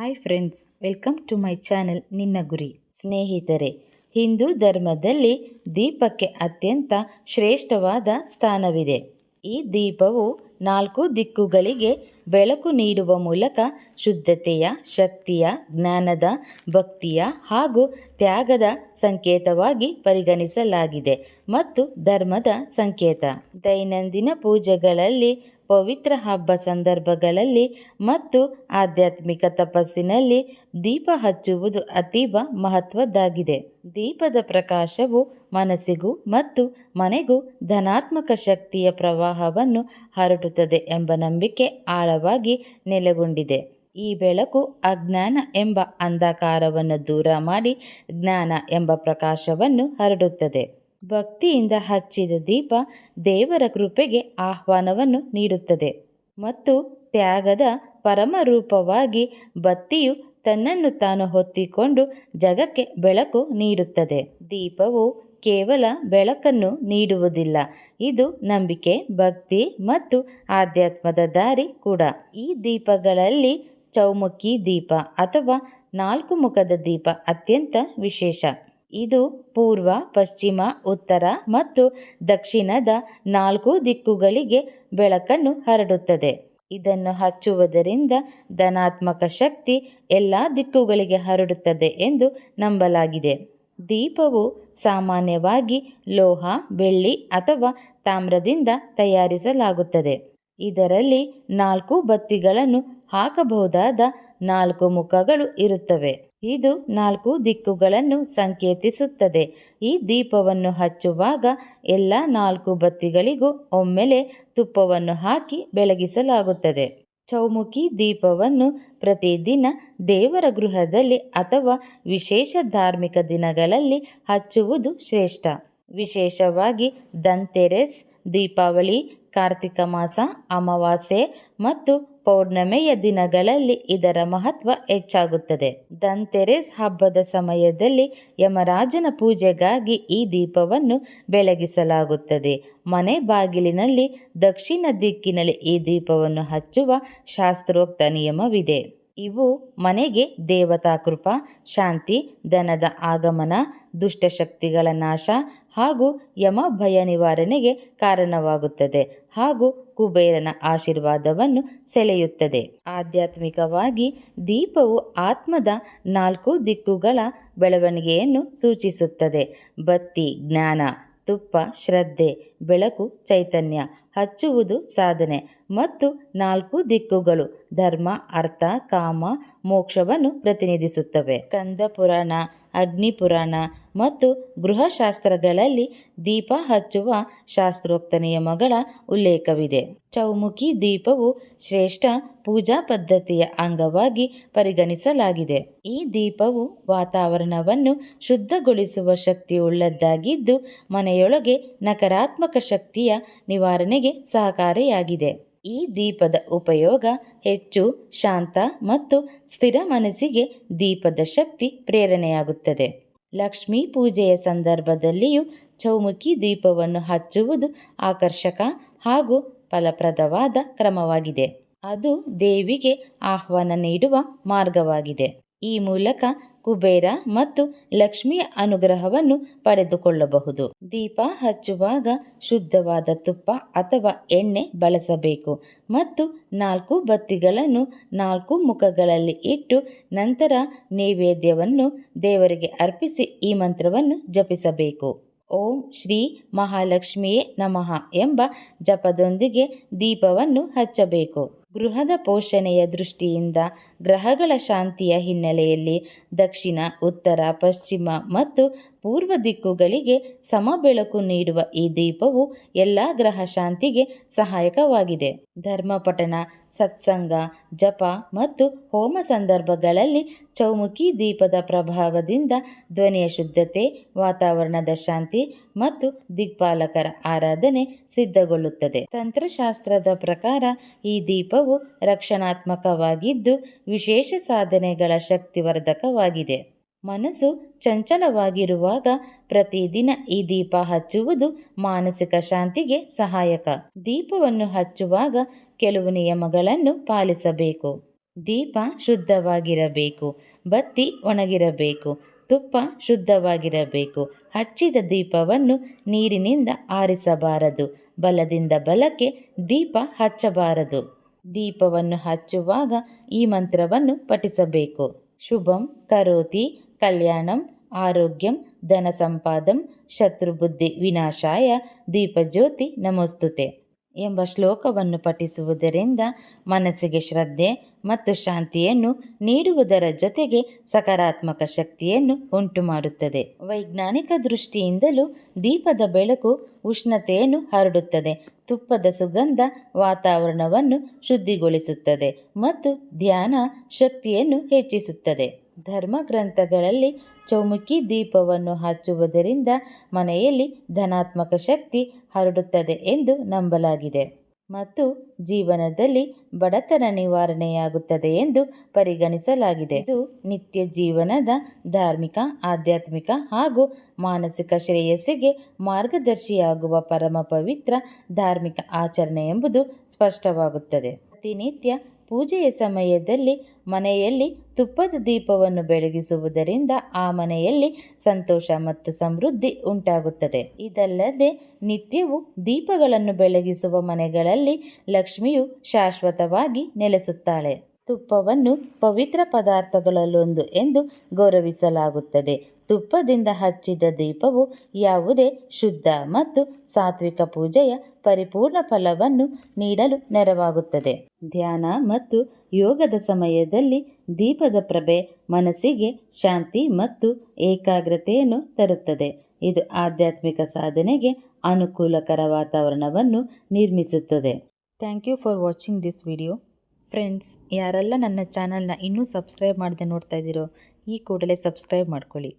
Hi friends welcome to my channel ನಿನ್ನ ಗುರಿ ಸ್ನೇಹಿತರೆ, ಹಿಂದೂ ಧರ್ಮದಲ್ಲಿ ದೀಪಕ್ಕೆ ಅತ್ಯಂತ ಶ್ರೇಷ್ಠವಾದ ಸ್ಥಾನವಿದೆ. ಈ ದೀಪವು ನಾಲ್ಕು ದಿಕ್ಕುಗಳಿಗೆ ಬೆಳಕು ನೀಡುವ ಮೂಲಕ ಶುದ್ಧತೆಯ, ಶಕ್ತಿಯ, ಜ್ಞಾನದ, ಭಕ್ತಿಯ ಹಾಗೂ ತ್ಯಾಗದ ಸಂಕೇತವಾಗಿ ಪರಿಗಣಿಸಲಾಗಿದೆ ಮತ್ತು ಧರ್ಮದ ಸಂಕೇತ. ದೈನಂದಿನ ಪೂಜೆಗಳಲ್ಲಿ ಪವಿತ್ರ ಹಬ್ಬ ಸಂದರ್ಭಗಳಲ್ಲಿ ಮತ್ತು ಆಧ್ಯಾತ್ಮಿಕ ತಪಸ್ಸಿನಲ್ಲಿ ದೀಪ ಹಚ್ಚುವುದು ಅತೀವ ಮಹತ್ವದ್ದಾಗಿದೆ. ದೀಪದ ಪ್ರಕಾಶವು ಮನಸ್ಸಿಗೂ ಮತ್ತು ಮನೆಗೂ ಧನಾತ್ಮಕ ಶಕ್ತಿಯ ಪ್ರವಾಹವನ್ನು ಹರಡುತ್ತದೆ ಎಂಬ ನಂಬಿಕೆ ಆಳವಾಗಿ ನೆಲೆಗೊಂಡಿದೆ. ಈ ಬೆಳಕು ಅಜ್ಞಾನ ಎಂಬ ಅಂಧಕಾರವನ್ನು ದೂರ ಮಾಡಿ ಜ್ಞಾನ ಎಂಬ ಪ್ರಕಾಶವನ್ನು ಹರಡುತ್ತದೆ. ಭಕ್ತಿಯಿಂದ ಹಚ್ಚಿದ ದೀಪ ದೇವರ ಕೃಪೆಗೆ ಆಹ್ವಾನವನ್ನು ನೀಡುತ್ತದೆ. ಮತ್ತು ತ್ಯಾಗದ ಪರಮರೂಪವಾಗಿ ಬತ್ತಿಯು ತನ್ನನ್ನು ತಾನು ಹೊತ್ತಿಕೊಂಡು ಜಗಕ್ಕೆ ಬೆಳಕು ನೀಡುತ್ತದೆ. ದೀಪವು ಕೇವಲ ಬೆಳಕನ್ನು ನೀಡುವುದಿಲ್ಲ, ಇದು ನಂಬಿಕೆ, ಭಕ್ತಿ ಮತ್ತು ಆಧ್ಯಾತ್ಮದ ದಾರಿ ಕೂಡ. ಈ ದೀಪಗಳಲ್ಲಿ ಚೌಮುಖಿ ದೀಪ ಅಥವಾ ನಾಲ್ಕು ಮುಖದ ದೀಪ ಅತ್ಯಂತ ವಿಶೇಷ. ಇದು ಪೂರ್ವ, ಪಶ್ಚಿಮ, ಉತ್ತರ ಮತ್ತು ದಕ್ಷಿಣದ ನಾಲ್ಕು ದಿಕ್ಕುಗಳಿಗೆ ಬೆಳಕನ್ನು ಹರಡುತ್ತದೆ. ಇದನ್ನು ಹಚ್ಚುವುದರಿಂದ ಧನಾತ್ಮಕ ಶಕ್ತಿ ಎಲ್ಲ ದಿಕ್ಕುಗಳಿಗೆ ಹರಡುತ್ತದೆ ಎಂದು ನಂಬಲಾಗಿದೆ. ದೀಪವು ಸಾಮಾನ್ಯವಾಗಿ ಲೋಹ, ಬೆಳ್ಳಿ ಅಥವಾ ತಾಮ್ರದಿಂದ ತಯಾರಿಸಲಾಗುತ್ತದೆ. ಇದರಲ್ಲಿ ನಾಲ್ಕು ಬತ್ತಿಗಳನ್ನು ಹಾಕಬಹುದಾದ ನಾಲ್ಕು ಮುಖಗಳು ಇರುತ್ತವೆ. ಇದು ನಾಲ್ಕು ದಿಕ್ಕುಗಳನ್ನು ಸಂಕೇತಿಸುತ್ತದೆ. ಈ ದೀಪವನ್ನು ಹಚ್ಚುವಾಗ ಎಲ್ಲ ನಾಲ್ಕು ಬತ್ತಿಗಳಿಗೂ ಒಮ್ಮೆಲೆ ತುಪ್ಪವನ್ನು ಹಾಕಿ ಬೆಳಗಿಸಲಾಗುತ್ತದೆ. ಚೌಮುಖಿ ದೀಪವನ್ನು ಪ್ರತಿದಿನ ದೇವರ ಗೃಹದಲ್ಲಿ ಅಥವಾ ವಿಶೇಷ ಧಾರ್ಮಿಕ ದಿನಗಳಲ್ಲಿ ಹಚ್ಚುವುದು ಶ್ರೇಷ್ಠ. ವಿಶೇಷವಾಗಿ ದಂತೆರೆಸ್ ದೀಪಾವಳಿ, ಕಾರ್ತಿಕ ಮಾಸ, ಅಮಾವಾಸ್ಯೆ ಮತ್ತು ಪೌರ್ಣಮೆಯ ದಿನಗಳಲ್ಲಿ ಇದರ ಮಹತ್ವ ಹೆಚ್ಚಾಗುತ್ತದೆ. ದಂತೆರೇಸ್ ಹಬ್ಬದ ಸಮಯದಲ್ಲಿ ಯಮರಾಜನ ಪೂಜೆಗಾಗಿ ಈ ದೀಪವನ್ನು ಬೆಳಗಿಸಲಾಗುತ್ತದೆ. ಮನೆ ಬಾಗಿಲಿನಲ್ಲಿ ದಕ್ಷಿಣ ದಿಕ್ಕಿನಲ್ಲಿ ಈ ದೀಪವನ್ನು ಹಚ್ಚುವ ಶಾಸ್ತ್ರೋಕ್ತ ನಿಯಮವಿದೆ. ಇವು ಮನೆಗೆ ದೇವತಾ ಕೃಪಾ, ಶಾಂತಿ, ಧನದ ಆಗಮನ, ದುಷ್ಟಶಕ್ತಿಗಳ ನಾಶ ಹಾಗೂ ಯಮ ಭಯ ನಿವಾರಣೆಗೆ ಕಾರಣವಾಗುತ್ತದೆ ಹಾಗೂ ಕುಬೇರನ ಆಶೀರ್ವಾದವನ್ನು ಸೆಳೆಯುತ್ತದೆ. ಆಧ್ಯಾತ್ಮಿಕವಾಗಿ ದೀಪವು ಆತ್ಮದ ನಾಲ್ಕು ದಿಕ್ಕುಗಳ ಬೆಳವಣಿಗೆಯನ್ನು ಸೂಚಿಸುತ್ತದೆ. ಬತ್ತಿ ಜ್ಞಾನ, ತುಪ್ಪ, ಶ್ರದ್ಧೆ, ಬೆಳಕು, ಚೈತನ್ಯ ಹಚ್ಚುವುದು ಸಾಧನೆ ಮತ್ತು ನಾಲ್ಕು ದಿಕ್ಕುಗಳು ಧರ್ಮ, ಅರ್ಥ, ಕಾಮ, ಮೋಕ್ಷವನ್ನು ಪ್ರತಿನಿಧಿಸುತ್ತವೆ. ಕಂದ ಪುರಾಣ ಅಗ್ನಿ ಪುರಾಣ ಮತ್ತು ಗೃಹಶಾಸ್ತ್ರಗಳಲ್ಲಿ ದೀಪ ಹಚ್ಚುವ ಶಾಸ್ತ್ರೋಕ್ತ ನಿಯಮಗಳ ಉಲ್ಲೇಖವಿದೆ. ಚೌಮುಖಿ ದೀಪವು ಶ್ರೇಷ್ಠ ಪೂಜಾ ಪದ್ಧತಿಯ ಅಂಗವಾಗಿ ಪರಿಗಣಿಸಲಾಗಿದೆ. ಈ ದೀಪವು ವಾತಾವರಣವನ್ನು ಶುದ್ಧಗೊಳಿಸುವ ಶಕ್ತಿಯುಳ್ಳದ್ದಾಗಿದ್ದು, ಮನೆಯೊಳಗೆ ನಕಾರಾತ್ಮಕ ಶಕ್ತಿಯ ನಿವಾರಣೆಗೆ ಸಹಕಾರಿಯಾಗಿದೆ. ಈ ದೀಪದ ಉಪಯೋಗ ಹೆಚ್ಚು ಶಾಂತ ಮತ್ತು ಸ್ಥಿರ ಮನಸ್ಸಿಗೆ ದೀಪದ ಶಕ್ತಿ ಪ್ರೇರಣೆಯಾಗುತ್ತದೆ. ಲಕ್ಷ್ಮೀ ಪೂಜೆಯ ಸಂದರ್ಭದಲ್ಲಿಯೂ ಚೌಮುಖಿ ದೀಪವನ್ನು ಹಚ್ಚುವುದು ಆಕರ್ಷಕ ಹಾಗೂ ಫಲಪ್ರದವಾದ ಕ್ರಮವಾಗಿದೆ. ಅದು ದೇವಿಗೆ ಆಹ್ವಾನ ನೀಡುವ ಮಾರ್ಗವಾಗಿದೆ. ಈ ಮೂಲಕ ಕುಬೇರ ಮತ್ತು ಲಕ್ಷ್ಮಿಯ ಅನುಗ್ರಹವನ್ನು ಪಡೆದುಕೊಳ್ಳಬಹುದು. ದೀಪ ಹಚ್ಚುವಾಗ ಶುದ್ಧವಾದ ತುಪ್ಪ ಅಥವಾ ಎಣ್ಣೆ ಬಳಸಬೇಕು ಮತ್ತು ನಾಲ್ಕು ಬತ್ತಿಗಳನ್ನು ನಾಲ್ಕು ಮುಖಗಳಲ್ಲಿ ಇಟ್ಟು ನಂತರ ನೈವೇದ್ಯವನ್ನು ದೇವರಿಗೆ ಅರ್ಪಿಸಿ ಈ ಮಂತ್ರವನ್ನು ಜಪಿಸಬೇಕು. ಓಂ ಶ್ರೀ ಮಹಾಲಕ್ಷ್ಮಿಯೇ ನಮಃ ಎಂಬ ಜಪದೊಂದಿಗೆ ದೀಪವನ್ನು ಹಚ್ಚಬೇಕು. ಗೃಹದ ಪೋಷಣೆಯ ದೃಷ್ಟಿಯಿಂದ ಗ್ರಹಗಳ ಶಾಂತಿಯ ಹಿನ್ನೆಲೆಯಲ್ಲಿ ದಕ್ಷಿಣ ಉತ್ತರ ಪಶ್ಚಿಮ ಮತ್ತು ಪೂರ್ವ ದಿಕ್ಕುಗಳಿಗೆ ಸಮ ಬೆಳಕು ನೀಡುವ ಈ ದೀಪವು ಎಲ್ಲ ಗ್ರಹ ಶಾಂತಿಗೆ ಸಹಾಯಕವಾಗಿದೆ. ಧರ್ಮಪಠಣ ಸತ್ಸಂಗ, ಜಪ ಮತ್ತು ಹೋಮ ಸಂದರ್ಭಗಳಲ್ಲಿ ಚೌಮುಖಿ ದೀಪದ ಪ್ರಭಾವದಿಂದ ಧ್ವನಿಯ ಶುದ್ಧತೆ, ವಾತಾವರಣದ ಶಾಂತಿ ಮತ್ತು ದಿಗ್ಪಾಲಕರ ಆರಾಧನೆ ಸಿದ್ಧಗೊಳ್ಳುತ್ತದೆ. ತಂತ್ರಶಾಸ್ತ್ರದ ಪ್ರಕಾರ ಈ ದೀಪವು ರಕ್ಷಣಾತ್ಮಕವಾಗಿದ್ದು ವಿಶೇಷ ಸಾಧನೆಗಳ ಶಕ್ತಿವರ್ಧಕವಾಗಿದೆ. ಮನಸ್ಸು ಚಂಚಲವಾಗಿರುವಾಗ ಪ್ರತಿದಿನ ಈ ದೀಪ ಹಚ್ಚುವುದು ಮಾನಸಿಕ ಶಾಂತಿಗೆ ಸಹಾಯಕ. ದೀಪವನ್ನು ಹಚ್ಚುವಾಗ ಕೆಲವು ನಿಯಮಗಳನ್ನು ಪಾಲಿಸಬೇಕು. ದೀಪ ಶುದ್ಧವಾಗಿರಬೇಕು. ಬತ್ತಿ ಒಣಗಿರಬೇಕು. ತುಪ್ಪ ಶುದ್ಧವಾಗಿರಬೇಕು. ಹಚ್ಚಿದ ದೀಪವನ್ನು ನೀರಿನಿಂದ ಆರಿಸಬಾರದು. ಬಲದಿಂದ ಬಲಕ್ಕೆ ದೀಪ ಹಚ್ಚಬಾರದು. ದೀಪವನ್ನು ಹಚ್ಚುವಾಗ ಈ ಮಂತ್ರವನ್ನು ಪಠಿಸಬೇಕು. ಶುಭಂ ಕರೋತಿ ಕಲ್ಯಾಣಂ ಆರೋಗ್ಯಂ ಧನ ಸಂಪಾದಂ ಶತ್ರುಬುದ್ಧಿ ವಿನಾಶಾಯ ದೀಪಜ್ಯೋತಿ ನಮೋಸ್ತುತೆ ಎಂಬ ಶ್ಲೋಕವನ್ನು ಪಠಿಸುವುದರಿಂದ ಮನಸ್ಸಿಗೆ ಶ್ರದ್ಧೆ ಮತ್ತು ಶಾಂತಿಯನ್ನು ನೀಡುವುದರ ಜೊತೆಗೆ ಸಕಾರಾತ್ಮಕ ಶಕ್ತಿಯನ್ನು ಉಂಟು ಮಾಡುತ್ತದೆ ವೈಜ್ಞಾನಿಕ ದೃಷ್ಟಿಯಿಂದಲೂ ದೀಪದ ಬೆಳಕು ಉಷ್ಣತೆಯನ್ನು ಹರಡುತ್ತದೆ. ತುಪ್ಪದ ಸುಗಂಧ ವಾತಾವರಣವನ್ನು ಶುದ್ಧಿಗೊಳಿಸುತ್ತದೆ ಮತ್ತು ಧ್ಯಾನ ಶಕ್ತಿಯನ್ನು ಹೆಚ್ಚಿಸುತ್ತದೆ. ಧರ್ಮ ಗ್ರಂಥಗಳಲ್ಲಿ ಚೌಮುಖಿ ದೀಪವನ್ನು ಹಚ್ಚುವುದರಿಂದ ಮನೆಯಲ್ಲಿ ಧನಾತ್ಮಕ ಶಕ್ತಿ ಹರಡುತ್ತದೆ ಎಂದು ನಂಬಲಾಗಿದೆ. ಮತ್ತು ಜೀವನದಲ್ಲಿ ಬಡತನ ನಿವಾರಣೆಯಾಗುತ್ತದೆ ಎಂದು ಪರಿಗಣಿಸಲಾಗಿದೆ. ಇದು ನಿತ್ಯ ಜೀವನದ ಧಾರ್ಮಿಕ, ಆಧ್ಯಾತ್ಮಿಕ ಹಾಗೂ ಮಾನಸಿಕ ಶ್ರೇಯಸ್ಸಿಗೆ ಮಾರ್ಗದರ್ಶಿಯಾಗುವ ಪರಮ ಪವಿತ್ರ ಧಾರ್ಮಿಕ ಆಚರಣೆ ಎಂಬುದು ಸ್ಪಷ್ಟವಾಗುತ್ತದೆ. ಪ್ರತಿನಿತ್ಯ ಪೂಜೆಯ ಸಮಯದಲ್ಲಿ ಮನೆಯಲ್ಲಿ ತುಪ್ಪದ ದೀಪವನ್ನು ಬೆಳಗಿಸುವುದರಿಂದ ಆ ಮನೆಯಲ್ಲಿ ಸಂತೋಷ ಮತ್ತು ಸಮೃದ್ಧಿ ಉಂಟಾಗುತ್ತದೆ. ಇದಲ್ಲದೆ ನಿತ್ಯವೂ ದೀಪಗಳನ್ನು ಬೆಳಗಿಸುವ ಮನೆಗಳಲ್ಲಿ ಲಕ್ಷ್ಮಿಯು ಶಾಶ್ವತವಾಗಿ ನೆಲೆಸುತ್ತಾಳೆ. ತುಪ್ಪವನ್ನು ಪವಿತ್ರ ಪದಾರ್ಥಗಳಲ್ಲೊಂದು ಎಂದು ಗೌರವಿಸಲಾಗುತ್ತದೆ. ತುಪ್ಪದಿಂದ ಹಚ್ಚಿದ ದೀಪವು ಯಾವುದೇ ಶುದ್ಧ ಮತ್ತು ಸಾತ್ವಿಕ ಪೂಜೆಯ ಪರಿಪೂರ್ಣ ಫಲವನ್ನು ನೀಡಲು ನೆರವಾಗುತ್ತದೆ. ಧ್ಯಾನ ಮತ್ತು ಯೋಗದ ಸಮಯದಲ್ಲಿ ದೀಪದ ಪ್ರಭೆ ಮನಸ್ಸಿಗೆ ಶಾಂತಿ ಮತ್ತು ಏಕಾಗ್ರತೆಯನ್ನು ತರುತ್ತದೆ. ಇದು ಆಧ್ಯಾತ್ಮಿಕ ಸಾಧನೆಗೆ ಅನುಕೂಲಕರ ವಾತಾವರಣವನ್ನು ನಿರ್ಮಿಸುತ್ತದೆ. Thank you for watching this video. Friends, ಯಾರೆಲ್ಲ ನನ್ನ ಚಾನಲ್ನ ಇನ್ನೂ ಸಬ್ಸ್ಕ್ರೈಬ್ ಮಾಡದೆ ನೋಡ್ತಾ ಇದ್ದೀರೋ, ಈ ಕೂಡಲೇ ಸಬ್ಸ್ಕ್ರೈಬ್ ಮಾಡ್ಕೊಳ್ಳಿ.